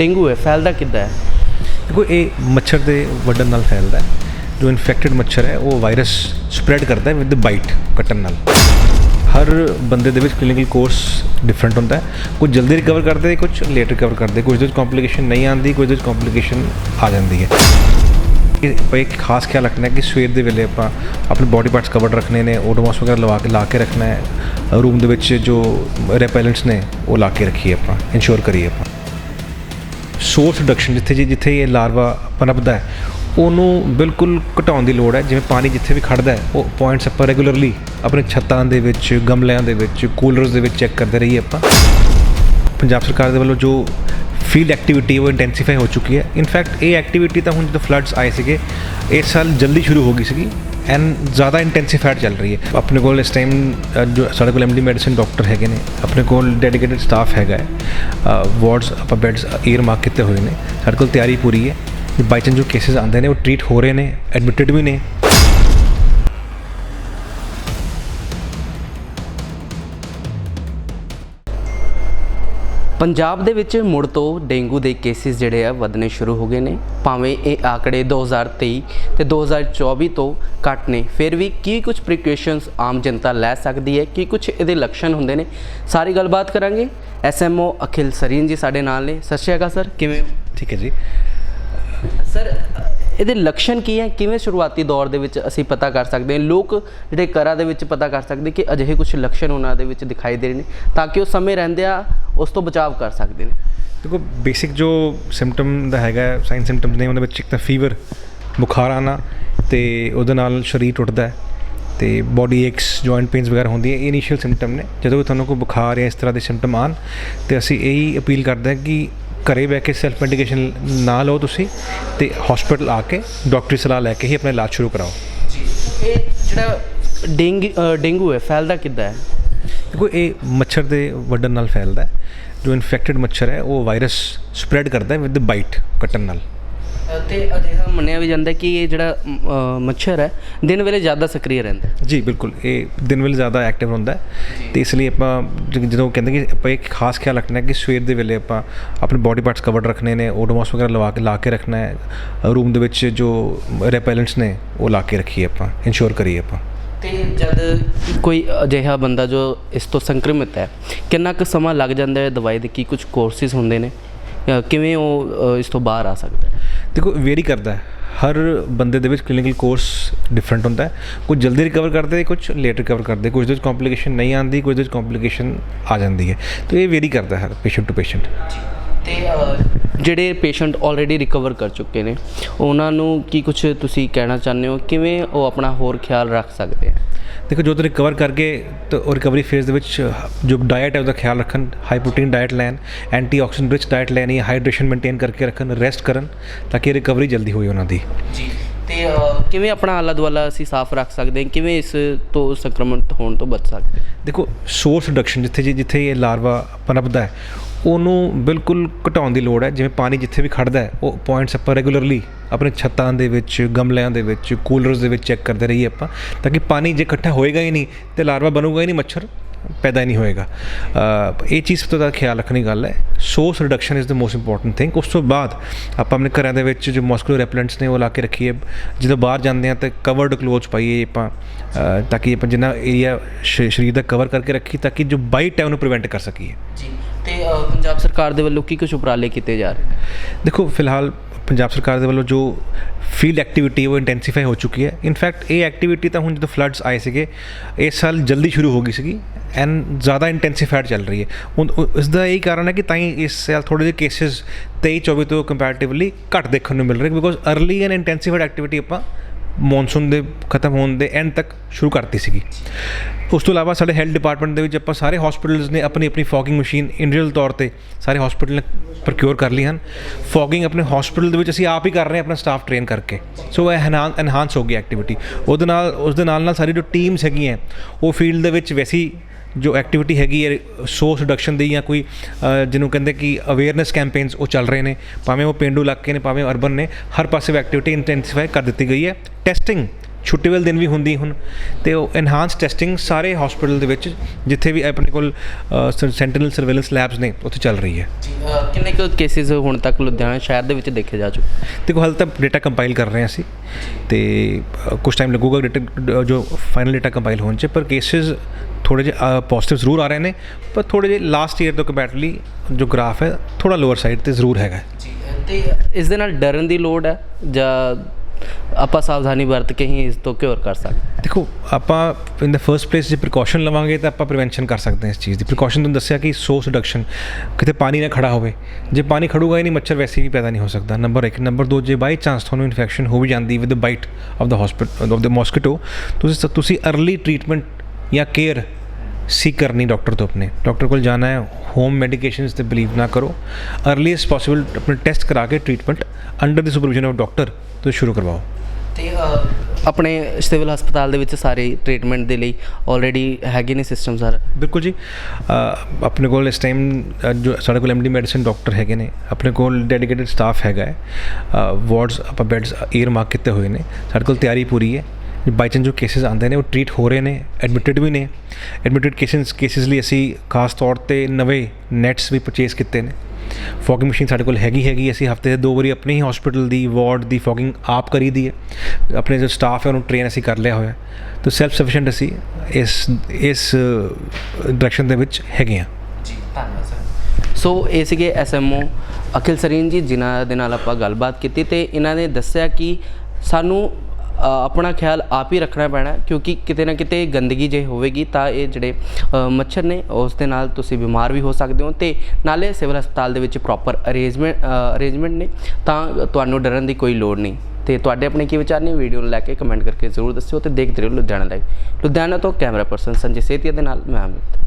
Dengue ਹੈ, ਫੈਲਦਾ ਕਿੱਦਾਂ ਹੈ? ਦੇਖੋ, ਇਹ ਮੱਛਰ ਦੇ ਵੱਢਣ ਨਾਲ ਫੈਲਦਾ ਹੈ। ਜੋ ਇਨਫੈਕਟਡ ਮੱਛਰ ਹੈ, ਉਹ ਵਾਇਰਸ ਸਪਰੈਡ ਕਰਦਾ ਹੈ ਵਿਦ ਬਾਈਟ ਕੱਟਣ ਨਾਲ। ਹਰ ਬੰਦੇ ਦੇ ਵਿੱਚ ਕਲੀਨਿਕਲ ਕੋਰਸ ਡਿਫਰੈਂਟ ਹੁੰਦਾ ਹੈ। ਕੁਝ ਜਲਦੀ ਰਿਕਵਰ ਕਰਦੇ ਕੁਝ ਲੇਟ ਰਿਕਵਰ ਕਰਦੇ ਕੁਝ ਦੇ ਵਿੱਚ ਕੰਪਲਿਕੇਸ਼ਨ ਨਹੀਂ ਆਉਂਦੀ, ਕੁਝ ਦੇ ਵਿੱਚ ਕੰਪਲਿਕੇਸ਼ਨ ਆ ਜਾਂਦੀ ਹੈ। ਕਿ ਆਪਾਂ ਇੱਕ ਖਾਸ ਖਿਆਲ ਰੱਖਣਾ ਹੈ ਕਿ ਸਵੇਰ ਦੇ ਵੇਲੇ ਆਪਾਂ ਆਪਣੇ ਬੋਡੀ ਪਾਰਟਸ ਕਵਰਡ ਰੱਖਣੇ ਨੇ ਓਡੋਮੋਸ ਵਗੈਰਾ ਲਵਾ ਕੇ, ਲਾ ਕੇ ਰੱਖਣਾ ਹੈ। ਰੂਮ ਦੇ ਵਿੱਚ ਜੋ ਰੈਪੈਲੈਂਟਸ ਨੇ, ਉਹ ਲਾ ਕੇ ਰੱਖੀਏ ਆਪਾਂ ਇਨਸ਼ੋਰ ਕਰੀਏ ਆਪਾਂ। ਸੋਰਸ ਰਿਡਕਸ਼ਨ ਜਿੱਥੇ ਜੀ ਜਿੱਥੇ ਇਹ ਲਾਰਵਾ ਪਨਪਦਾ ਹੈ, ਉਹਨੂੰ ਬਿਲਕੁਲ ਘਟਾਉਣ ਦੀ ਲੋੜ ਹੈ। ਜਿਵੇਂ ਪਾਣੀ ਜਿੱਥੇ ਵੀ ਖੜਦਾ ਹੈ, ਉਹ ਪੁਆਇੰਟਸ ਆਪਾਂ ਰੈਗੂਲਰਲੀ ਆਪਣੇ ਛੱਤਾਂ ਦੇ ਵਿੱਚ, ਗਮਲਿਆਂ ਦੇ ਵਿੱਚ ਕੂਲਰਸ ਦੇ ਵਿੱਚ ਚੈੱਕ ਕਰਦੇ ਰਹੀਏ ਆਪਾਂ। ਪੰਜਾਬ ਸਰਕਾਰ ਦੇ ਵੱਲੋਂ ਜੋ ਫੀਲਡ ਐਕਟੀਵਿਟੀ ਉਹ ਇੰਟੈਂਸੀਫਾਈ ਹੋ ਚੁੱਕੀ ਹੈ ਇਨਫੈਕਟ ਇਹ ਐਕਟੀਵਿਟੀ ਤਾਂ ਹੁਣ ਜਦੋਂ ਫਲੱਡਸ ਆਏ ਸੀਗੇ ਇਸ ਸਾਲ ਜਲਦੀ ਸ਼ੁਰੂ ਹੋ ਗਈ ਸੀਗੀ ਐਂਡ ਜ਼ਿਆਦਾ ਇੰਟੈਂਸੀਫਾਈਡ ਚੱਲ ਰਹੀ ਹੈ ਆਪਣੇ ਕੋਲ ਇਸ ਟਾਈਮ ਜੋ ਸਾਡੇ ਕੋਲ ਐਮਡੀ ਮੈਡੀਸਿਨ ਡਾਕਟਰ ਹੈਗੇ ਨੇ ਆਪਣੇ ਕੋਲ ਡੈਡੀਕੇਟਿਡ ਸਟਾਫ ਹੈਗਾ ਹੈ ਵਾਰਡਸ ਆਪਾਂ ਬੈੱਡਸ ਈਅਰ ਮਾਰਕ ਕੀਤੇ ਹੋਏ ਨੇ ਸਾਡੇ ਕੋਲ ਤਿਆਰੀ ਪੂਰੀ ਹੈ ਬਾਈ ਚਾਂਸ ਜੋ ਕੇਸਿਸ ਆਉਂਦੇ ਨੇ ਉਹ ਟ੍ਰੀਟ ਹੋ ਰਹੇ ਨੇ ਐਡਮਿਟਡ ਵੀ ਨੇ ਪੰਜਾਬ ਦੇ ਵਿੱਚ ਮੁੜ ਤੋਂ ਡੇਂਗੂ ਦੇ ਕੇਸਿਸ ਜਿਹੜੇ ਆ ਵਧਣੇ ਸ਼ੁਰੂ ਹੋ ਗਏ ਨੇ। ਭਾਵੇਂ ਇਹ ਆંકੜੇ 2023 ਤੇ 2024 ਤੋਂ ਘੱਟ ਨੇ ਫਿਰ ਵੀ ਕੀ ਕੁਝ ਪ੍ਰੀਕਾਸ਼ਨਸ ਆਮ ਜਨਤਾ ਲੈ ਸਕਦੀ ਹੈ? ਕੀ ਕੁਝ ਇਹਦੇ ਲੱਛਣ ਹੁੰਦੇ ਨੇ? ਸਾਰੀ ਗੱਲਬਾਤ ਕਰਾਂਗੇ। ਐਸਐਮਓ ਅਖਿਲ ਸਰੀਨ ਜੀ ਸਾਡੇ ਨਾਲ ਨੇ। ਸਤਿ ਸ਼੍ਰੀ ਅਕਾਲ ਸਰ। ਕਿਵੇਂ ਹੋ? ਠੀਕ ਹੈ ਜੀ। ਸਰ ਇਹਦੇ ਲੱਛਣ ਕੀ ਹੈ? ਕਿਵੇਂ ਸ਼ੁਰੂਆਤੀ ਦੌਰ ਦੇ ਵਿੱਚ ਅਸੀਂ ਪਤਾ ਕਰ ਸਕਦੇ ਹਾਂ? ਲੋਕ ਜਿਹੜੇ ਘਰਾਂ ਦੇ ਵਿੱਚ ਪਤਾ ਕਰ ਸਕਦੇ ਕਿ ਅਜਿਹੇ ਕੁਝ ਲੱਛਣ ਉਹਨਾਂ ਦੇ ਵਿੱਚ ਦਿਖਾਈ ਦੇ ਰਹੇ ਨੇ ਤਾਂ ਕਿ ਉਹ ਸਮੇਂ ਰਹਿੰਦਿਆਂ ਉਸ ਤੋਂ ਬਚਾਅ ਕਰ ਸਕਦੇ ਨੇ। ਦੇਖੋ ਬੇਸਿਕ ਜੋ ਸਿੰਪਟਮ ਦਾ ਹੈਗਾ ਸਾਈਨ ਸਿੰਪਟਮਸ ਨੇ ਉਹਨਾਂ ਵਿੱਚ ਇੱਕ ਤਾਂ ਫੀਵਰ ਬੁਖਾਰ ਆਣਾ ਤੇ ਉਹਦੇ ਨਾਲ ਸਰੀਰ ਟੁੱਟਦਾ ਹੈ ਤੇ ਬਾਡੀ ਏਕਸ ਜੁਆਇੰਟ ਪੇਨਸ ਵਗੈਰਾ ਹੁੰਦੀ ਹੈ ਇਹ ਇਨੀਸ਼ੀਅਲ ਸਿੰਪਟਮ ਨੇ। ਜਦੋਂ ਵੀ ਤੁਹਾਨੂੰ ਕੋਈ ਬੁਖਾਰ ਜਾਂ ਇਸ ਤਰ੍ਹਾਂ ਦੇ ਸਿੰਪਟਮ ਆਣ ਤੇ ਅਸੀਂ ਇਹੀ ਅਪੀਲ ਕਰਦੇ ਹਾਂ ਕਿ ਘਰੇ ਬਹਿ ਕੇ ਸੈਲਫ ਮੈਡੀਕੇਸ਼ਨ ਨਾ ਲਓ ਤੁਸੀਂ ਤੇ ਹਸਪੀਟਲ ਆ ਕੇ ਡਾਕਟਰੀ ਸਲਾਹ ਲੈ ਕੇ ਹੀ ਆਪਣਾ ਇਲਾਜ ਸ਼ੁਰੂ ਕਰਾਓ। ਇਹ ਜਿਹੜਾ ਡੇਂਗੂ ਡੇਂਗੂ ਹੈ ਫੈਲਦਾ ਕਿੱਦਾਂ ਹੈ? ਦੇਖੋ ਇਹ ਮੱਛਰ ਦੇ ਵੱਢਣ ਨਾਲ ਫੈਲਦਾ ਹੈ ਜੋ ਇਨਫੈਕਟਡ ਮੱਛਰ ਹੈ ਉਹ ਵਾਇਰਸ ਸਪਰੈਡ ਕਰਦਾ ਹੈ ਵਿਦ ਬਾਈਟ ਕੱਟਣ ਨਾਲ। ਤੇ ਅਜਿਹਾ ਮੰਨਿਆ ਵੀ ਜਾਂਦਾ ਕਿ ਇਹ ਜਿਹੜਾ ਅ, ਮੱਛਰ ਹੈ ਦਿਨ ਵੇਲੇ ਜ਼ਿਆਦਾ ਸਕਰੀय ਰਹਿੰਦਾ ਹੈ। ਜੀ ਬਿਲਕੁਲ। ਇਹ ਦਿਨ ਵੇਲੇ ਜ਼ਿਆਦਾ ਐਕਟਿਵ ਹੁੰਦਾ ਹੈ। ਤੇ ਇਸ ਲਈ ਆਪਾਂ ਜ- ਜਦੋਂ ਕਹਿੰਦੇ ਕਿ ਆਪਾਂ ਇੱਕ ਖਾਸ ਖਿਆਲ ਰੱਖਣਾ ਹੈ ਕਿ ਸਵੇਰ ਦੇ ਵੇਲੇ ਆਪਾਂ ਆਪਣੇ ਬੋਡੀ ਪਾਰਟਸ ਕਵਰਡ ਰੱਖਣੇ ਨੇ ਓਡੋਮੋਸ ਵਗੈਰਾ ਲਵਾ ਕੇ ਲਾ ਕੇ ਰੱਖਣਾ ਹੈ ਰੂਮ ਦੇ ਵਿੱਚ ਜੋ ਰੈਪੈਲੈਂਟਸ ਨੇ ਉਹ ਲਾ ਕੇ ਰੱਖੀਏ ਆਪਾਂ ਇਨਸ਼ੋਰ ਕਰੀਏ ਆਪਾਂ। ਤੇ ਜਦ ਕੋਈ ਅਜਿਹਾ ਬੰਦਾ ਜੋ ਇਸ ਤੋਂ ਸੰਕਰਮਿਤ ਹੈ ਕਿੰਨਾ ਕੁ ਸਮਾਂ ਲੱਗ ਜਾਂਦਾ ਹੈ ਦਵਾਈ ਦੇ ਕੀ ਕੁਝ ਕੋਰਸਿਸ ਹੁੰਦੇ ਨੇ? ਅ, ਕਿਵੇਂ ਉਹ ਅ, ਇਸ ਤੋਂ ਬਾਹਰ ਆ ਸਕਦਾ ਹੈ? ਦੇਖੋ ਵੇਰੀ ਕਰਦਾ ਹੈ। ਹਰ ਬੰਦੇ ਦੇ ਵਿੱਚ ਕਲੀਨਿਕਲ ਕੋਰਸ ਡਿਫਰੈਂਟ ਹੁੰਦਾ ਹੈ। ਕੁਝ ਜਲਦੀ ਰਿਕਵਰ ਕਰਦੇ, ਕੁਝ ਲੇਟ ਰਿਕਵਰ ਕਰਦੇ। ਕੁਝ ਦੇ ਵਿੱਚ ਕੰਪਲਿਕੇਸ਼ਨ ਨਹੀਂ ਆਉਂਦੀ, ਕੁਝ ਦੇ ਵਿੱਚ ਕੰਪਲਿਕੇਸ਼ਨ ਆ ਜਾਂਦੀ ਹੈ। ਤੇ ਇਹ ਵੇਰੀ ਕਰਦਾ ਹੈ ਹਰ ਪੇਸ਼ੈਂਟ ਟੂ ਪੇਸ਼ੈਂਟ ਤੇ ਜਿਹੜੇ ਪੇਸ਼ੈਂਟ ਆਲਰੇਡੀ ਰਿਕਵਰ ਕਰ ਚੁੱਕੇ ਨੇ, ਉਹਨਾਂ ਨੂੰ ਕੀ ਕੁਝ ਤੁਸੀਂ ਕਹਿਣਾ ਚਾਹੁੰਦੇ ਹੋ? ਕਿਵੇਂ ਉਹ ਆਪਣਾ ਹੋਰ ਖਿਆਲ ਰੱਖ ਸਕਦੇ ਆ? ਦੇਖੋ ਜਦੋਂ ਰਿਕਵਰ ਕਰਕੇ ਤਾਂ ਰਿਕਵਰੀ ਫੇਜ਼ ਦੇ ਵਿੱਚ ਜੋ ਡਾਈਟ ਹੈ ਉਹਦਾ ਖਿਆਲ ਰੱਖਣ ਹਾਈ ਪ੍ਰੋਟੀਨ ਡਾਈਟ ਲੈਣ ਐਂਟੀਆਕਸੀਡੈਂਟ ਰਿਚ ਡਾਈਟ ਲੈਣੀ ਹਾਈਡਰੇਸ਼ਨ ਮੇਨਟੇਨ ਕਰਕੇ ਰੱਖਣ ਰੈਸਟ ਕਰਨ ਤਾਂ ਕਿ ਰਿਕਵਰੀ ਜਲਦੀ ਹੋਏ ਉਹਨਾਂ ਦੀ। ਜੀ ਤੇ ਕਿਵੇਂ ਆਪਣਾ ਆਲਾ ਦੁਆਲਾ ਅਸੀਂ ਸਾਫ਼ ਰੱਖ ਸਕਦੇ ਹਾਂ? ਕਿਵੇਂ ਇਸ ਤੋਂ ਸੰਕਰਮਣ ਹੋਣ ਤੋਂ ਬਚ ਸਕਦੇ ਦੇਖੋ ਸੋਰਸ ਰਿਡਕਸ਼ਨ ਜਿੱਥੇ ਜੀ ਜਿੱਥੇ ਇਹ ਲਾਰਵਾ ਪਨਪਦਾ ਹੈ ਉਹਨੂੰ ਬਿਲਕੁਲ ਘਟਾਉਣ ਦੀ ਲੋੜ ਹੈ। ਜਿਵੇਂ ਪਾਣੀ ਜਿੱਥੇ ਵੀ ਖੜਦਾ ਹੈ, ਉਹ ਪੁਆਇੰਟਸ ਆਪਾਂ ਰੈਗੂਲਰਲੀ ਆਪਣੇ ਛੱਤਾਂ ਦੇ ਵਿੱਚ, ਗਮਲਿਆਂ ਦੇ ਵਿੱਚ ਕੂਲਰਸ ਦੇ ਵਿੱਚ ਚੈੱਕ ਕਰਦੇ ਰਹੀਏ ਆਪਾਂ, ਤਾਂ ਕਿ ਪਾਣੀ ਜੇ ਇਕੱਠਾ ਹੋਏਗਾ ਹੀ ਨਹੀਂ ਤੇ ਲਾਰਵਾ ਬਣੂਗਾ ਹੀ ਨਹੀਂ, ਮੱਛਰ ਪੈਦਾ ਹੀ ਨਹੀਂ ਹੋਏਗਾ। ਇਹ ਚੀਜ਼ ਤੋਂ ਦਾ ਖਿਆਲ ਰੱਖਣੀ ਗੱਲ ਹੈ। Source reduction is the most important thing ਉਸ ਤੋਂ ਬਾਅਦ ਆਪਾਂ ਆਪਣੇ ਘਰਾਂ ਦੇ ਵਿੱਚ ਜੋ ਮੋਸਕੂਲਰ ਰੈਪਲੈਂਟਸ ਨੇ, ਉਹ ਲਾ ਕੇ ਰੱਖੀਏ। ਜਦੋਂ ਬਾਹਰ ਜਾਂਦੇ ਆ ਤਾਂ ਕਵਰਡ ਕਲੋਥ ਪਾਈਏ ਆਪਾਂ ਤਾਂ ਕਿ ਆਪਾਂ ਜਿੰਨਾ ਏਰੀਆ ਸਰੀਰ ਦਾ ਕਵਰ ਕਰਕੇ ਰੱਖੀ ਤਾਂ ਕਿ ਜੋ ਬਾਈਟ ਹੈ ਉਹਨੂੰ ਪ੍ਰੀਵੈਂਟ ਕਰ ਸਕੀਏ। ਜੀ। ਤੇ ਅ, ਪੰਜਾਬ ਸਰਕਾਰ ਦੇ ਵੱਲੋਂ ਕੀ ਕੁਝ ਉਪਰਾਲੇ ਕੀਤੇ ਜਾ ਰਹੇ ਨੇ? ਦੇਖੋ ਫਿਲਹਾਲ ਪੰਜਾਬ ਸਰਕਾਰ ਦੇ ਵੱਲੋਂ ਜੋ ਫੀਲਡ ਐਕਟੀਵਿਟੀ ਉਹ ਇੰਟੈਂਸੀਫਾਈ ਹੋ ਚੁੱਕੀ ਹੈ। ਇਨਫੈਕਟ ਇਹ ਐਕਟੀਵਿਟੀ ਤਾਂ ਹੁਣ ਜਦੋਂ ਫਲੱਡਸ ਆਏ ਸੀਗੇ ਇਸ ਸਾਲ ਜਲਦੀ ਸ਼ੁਰੂ ਹੋ ਗਈ ਸੀਗੀ ਐਂਡ ਜ਼ਿਆਦਾ ਇੰਟੈਂਸੀਫਾਈਡ ਚੱਲ ਰਹੀ ਹੈ। ਹੁਣ ਉਹ- ਇਸ ਦਾ ਇਹੀ ਕਾਰਨ ਹੈ ਕਿ ਤਾਂ ਹੀ ਇਸ ਸਾਲ ਥੋੜੇ ਜਿਹੇ ਕੇਸਿਸ 23 24 ਤੋਂ ਕੰਪੈਰੀਟਿਵਲੀ ਘੱਟ ਦੇਖਣ ਨੂੰ ਮਿਲ ਰਹੇ because early and intensified activity ਆਪਾਂ ਮੌਨਸੂਨ ਦੇ ਖਤਮ ਹੋਣ ਦੇ ਐਂਡ ਤੱਕ ਸ਼ੁਰੂ ਕਰਤੀ ਸੀਗੀ। ਉਸ ਤੋਂ ਇਲਾਵਾ ਸਾਡੇ ਹੈਲਥ ਡਿਪਾਰਟਮੈਂਟ ਦੇ ਵਿੱਚ ਆਪਾਂ ਸਾਰੇ ਹਸਪੀਟਲਸ ਨੇ ਆਪਣੀ ਆਪਣੀ ਫੌਗਿੰਗ ਮਸ਼ੀਨ ਇੰਡੀਵਿਜੂਅਲ ਤੌਰ ਤੇ ਸਾਰੇ ਹਸਪੀਟਲ ਨੇ ਪ੍ਰੋਕਿਉਰ ਕਰ ਲਈ ਹਨ। ਫੌਗਿੰਗ ਆਪਣੇ ਹਸਪੀਟਲ ਦੇ ਵਿੱਚ ਅਸੀਂ ਆਪ ਹੀ ਕਰ ਰਹੇ ਹਾਂ, ਆਪਣਾ ਸਟਾਫ ਟ੍ਰੇਨ ਕਰਕੇ। ਸੋ ਇਹ ਐਨਹਾਂਸ ਹੋ ਗਈ ਐਕਟੀਵਿਟੀ ਉਹਦੇ ਨਾਲ ਉਸ ਦੇ ਨਾਲ ਨਾਲ ਸਾਰੀ ਜੋ ਟੀਮਸ ਹੈਗੀਆਂ, ਉਹ ਫੀਲਡ ਦੇ ਵਿੱਚ ਵੈਸੀ ਜੋ ਐਕਟੀਵਿਟੀ ਹੈਗੀ ਹੈ ਸੋਰਸ ਰਿਡਕਸ਼ਨ ਦੀ ਜਾਂ ਕੋਈ ਜਿਹਨੂੰ ਕਹਿੰਦੇ ਕਿ ਅਵੇਅਰਨੈਸ ਕੈਂਪੇਨਸ ਉਹ ਚੱਲ ਰਹੇ ਨੇ ਭਾਵੇਂ ਉਹ ਪਿੰਡੂ ਇਲਾਕੇ ਨੇ ਭਾਵੇਂ ਅਰਬਨ ਨੇ ਹਰ ਪਾਸੇ ਐਕਟੀਵਿਟੀ ਇੰਟੈਂਸੀਫਾਈ ਕਰ ਦਿੱਤੀ ਗਈ ਹੈ। ਟੈਸਟਿੰਗ ਛੁੱਟੀ ਵਾਲੇ ਦਿਨ ਵੀ ਹੁੰਦੀ ਹੁਣ ਤੇ ਉਹ ਐਨਹਾਂਸ ਟੈਸਟਿੰਗ ਸਾਰੇ ਹਸਪੀਟਲ ਦੇ ਵਿੱਚ ਜਿੱਥੇ ਵੀ ਆਪਣੇ ਕੋਲ ਸੈਂਟਰਲ ਸਰਵੇਲੈਂਸ ਲੈਬਸ ਨੇ ਉੱਥੇ ਚੱਲ ਰਹੀ ਹੈ। ਕਿੰਨੇ ਕੁ ਕੇਸਿਸ ਹੁਣ ਤੱਕ ਲੁਧਿਆਣਾ ਸ਼ਹਿਰ ਦੇ ਵਿੱਚ ਦੇਖੇ ਜਾ ਚੁੱਕੇ ਦੇਖੋ ਹਾਲੇ ਤੱਕ ਡਾਟਾ ਕੰਪਾਈਲ ਕਰ ਰਹੇ ਹਾਂ ਅਸੀਂ ਤੇ ਕੁਝ ਟਾਈਮ ਲੱਗੂਗਾ ਡਾਟਾ ਜੋ ਫਾਈਨਲ ਡਾਟਾ ਕੰਪਾਈਲ ਹੋਣ ਚ ਪਰ ਕੇਸਿਸ ਥੋੜੇ ਜਿਹੇ ਪੋਜ਼ਿਟਿਵ ਜ਼ਰੂਰ ਆ ਰਹੇ ਨੇ ਪਰ ਥੋੜੇ ਜਿਹੇ ਲਾਸਟ ਈਅਰ ਤੋਂ ਕੰਪੈਰਟਲੀ ਜੋ ਗ੍ਰਾਫ ਹੈ ਥੋੜਾ ਲੋਅਰ ਸਾਈਡ ਤੇ ਜ਼ਰੂਰ ਹੈਗਾ ਤੇ ਇਸ ਦੇ ਨਾਲ ਡਰਨ ਦੀ ਲੋੜ ਹੈ ਜਾਂ ਆਪਾਂ ਸਾਵਧਾਨੀ ਵਰਤ ਕੇ ਹੀ ਇਸ ਤੋਂ ਕਿਉਰ ਕਰ ਸਕਦੇ ਦੇਖੋ ਆਪਾਂ ਇਨ ਦਾ ਫਰਸਟ ਪਲੇਸ ਜੇ ਪ੍ਰੀਕਾਸ਼ਨ ਲਵਾਂਗੇ ਤਾਂ ਆਪਾਂ ਪ੍ਰੀਵੈਂਸ਼ਨ ਕਰ ਸਕਦੇ ਹਾਂ ਇਸ ਚੀਜ਼ ਦੀ ਪ੍ਰੀਕਾਸ਼ਨ ਤੁਹਾਨੂੰ ਦੱਸਿਆ ਕਿ ਸੋਰਸ ਰਿਡਕਸ਼ਨ ਕਿਤੇ ਪਾਣੀ ਨਾ ਖੜਾ ਹੋਵੇ ਜੇ ਪਾਣੀ ਖੜੂਗਾ ਹੀ ਨਹੀਂ ਮੱਛਰ ਵੈਸੇ ਵੀ ਪੈਦਾ ਨਹੀਂ ਹੋ ਸਕਦਾ ਨੰਬਰ 1 ਨੰਬਰ 2 ਜੇ ਬਾਈ ਚਾਂਸ ਤੁਹਾਨੂੰ ਇਨਫੈਕਸ਼ਨ ਹੋ ਵੀ ਜਾਂਦੀ with the bite of the hospital of the mosquito ਤੁਸੀਂ ਤੁਸੀਂ अर्ਲੀ ਟ੍ਰੀਟਮੈਂਟ ਜਾਂ ਕੇਅਰ ਸੀ ਕਰਨੀ ਡਾਕਟਰ ਤੋਂ ਆਪਣੇ। ਡਾਕਟਰ ਕੋਲ ਜਾਣਾ ਹੈ ਹੋਮ ਮੈਡੀਕੇਸ਼ਨਸ ਤੇ ਬਲੀਵ ਨਾ ਕਰੋ। अर्ਲੀਐਸਟ ਪੋਸੀਬਲ ਆਪਣੇ ਟੈਸਟ ਕਰਾ ਕੇ treatment under the supervision of doctor ਤੁਸੀਂ ਸ਼ੁਰੂ ਕਰਵਾਓ। ਤੇ ਆਪਣੇ ਸਿਵਲ ਹਸਪਤਾਲ ਦੇ ਵਿੱਚ ਸਾਰੇ ਟ੍ਰੀਟਮੈਂਟ ਦੇ ਲਈ ਆਲਰੇਡੀ ਹੈਗੇ ਨੇ ਸਿਸਟਮ ਸਰ? ਬਿਲਕੁਲ ਜੀ। ਆਪਣੇ ਕੋਲ ਇਸ ਟਾਈਮ ਜੋ ਸਾਡੇ ਕੋਲ ਐਮਡੀ ਮੈਡੀਸਿਨ ਡਾਕਟਰ ਹੈਗੇ ਨੇ ਆਪਣੇ ਕੋਲ ਡੈਡੀਕੇਟਿਡ ਸਟਾਫ ਹੈਗਾ ਹੈ। ਵਾਰਡਸ ਆਪਾਂ ਬੈੱਡਸ ਏਅਰ ਮਾਰਕ ਕੀਤੇ ਹੋਏ ਨੇ। ਸਾਡੇ ਕੋਲ ਤਿਆਰੀ ਪੂਰੀ ਹੈ। ਬਾਈ ਚਾਂਸ ਜੋ ਕੇਸਿਸ ਆਉਂਦੇ ਨੇ, ਉਹ ਟ੍ਰੀਟ ਹੋ ਰਹੇ ਨੇ ਐਡਮਿਟਡ ਵੀ ਨੇ। ਐਡਮਿਟਡ ਕੇਸਿਸ ਕੇਸਿਸ ਲਈ ਅਸੀਂ ਖਾਸ ਤੌਰ ਤੇ ਨਵੇਂ ਨੈਟਸ ਵੀ ਪਰਚੇਸ ਕੀਤੇ ਨੇ। ਫੋਗਿੰਗ ਮਸ਼ੀਨ ਸਾਡੇ ਕੋਲ ਹੈਗੀ ਹੈਗੀ। ਅਸੀਂ ਹਫ਼ਤੇ ਦੇ ਦੋ ਵਾਰੀ ਆਪਣੇ ਹੀ ਹਸਪੀਟਲ ਦੀ ਵਾਰਡ ਦੀ ਫੋਗਿੰਗ ਆਪ ਕਰੀਦੀ ਹੈ। ਆਪਣੇ ਜੋ ਸਟਾਫ ਹੈ, ਉਹਨੂੰ ਟ੍ਰੇਨ ਅਸੀਂ ਕਰ ਲਿਆ ਹੋਇਆ। ਤਾਂ ਸੈਲਫ ਸਫੀਸ਼ੀਐਂਟ ਅਸੀਂ ਇਸ ਇਸ ਡਾਇਰੈਕਸ਼ਨ ਦੇ ਵਿੱਚ ਹੈਗੇ ਆ ਜੀ, ਧੰਨਵਾਦ ਸਰ। ਸੋ ਇਹ ਸੀਗੇ ਐਸਐਮਓ ਅਖਿਲ ਸਰੀਨ ਜੀ, ਜਿਨ੍ਹਾਂ ਦੇ ਨਾਲ ਆਪਾਂ ਗੱਲਬਾਤ ਕੀਤੀ ਤੇ ਇਹਨਾਂ ਨੇ ਦੱਸਿਆ ਕਿ ਸਾਨੂੰ ਆਪਣਾ ਖਿਆਲ ਆਪ ਹੀ ਰੱਖਣਾ ਪੈਣਾ, ਕਿਉਂਕਿ ਕਿਤੇ ਨਾ ਕਿਤੇ ਗੰਦਗੀ ਜੇ ਹੋਵੇਗੀ ਤਾਂ ਇਹ ਜਿਹੜੇ ਮੱਛਰ ਨੇ, ਉਸ ਦੇ ਨਾਲ ਤੁਸੀਂ ਬਿਮਾਰ ਵੀ ਹੋ ਸਕਦੇ ਹੋ ਤੇ ਨਾਲੇ ਸਿਵਲ ਹਸਪਤਾਲ ਦੇ ਵਿੱਚ ਪ੍ਰੋਪਰ ਅਰੇਂਜਮੈਂਟ ਅਰੇਂਜਮੈਂਟ ਨੇ, ਤਾਂ ਤੁਹਾਨੂੰ ਡਰਨ ਦੀ ਕੋਈ ਲੋੜ ਨਹੀਂ। ਤੇ ਤੁਹਾਡੇ ਆਪਣੇ ਕੀ ਵਿਚਾਰ ਨੇ? ਵੀਡੀਓ ਨੂੰ ਲੈ ਕੇ ਕਮੈਂਟ ਕਰਕੇ ਜ਼ਰੂਰ ਦੱਸਿਓ ਤੇ ਦੇਖਦੇ ਰਹੋ ਲੁਧਿਆਣਾ ਲਾਈਵ ਲੁਧਿਆਣਾ ਤੋਂ ਕੈਮਰਾ ਪਰਸਨ ਸੰਜੇ ਸੇਤੀਆ ਦੇ ਨਾਲ, ਮੈਂ ਅਮਿਤ।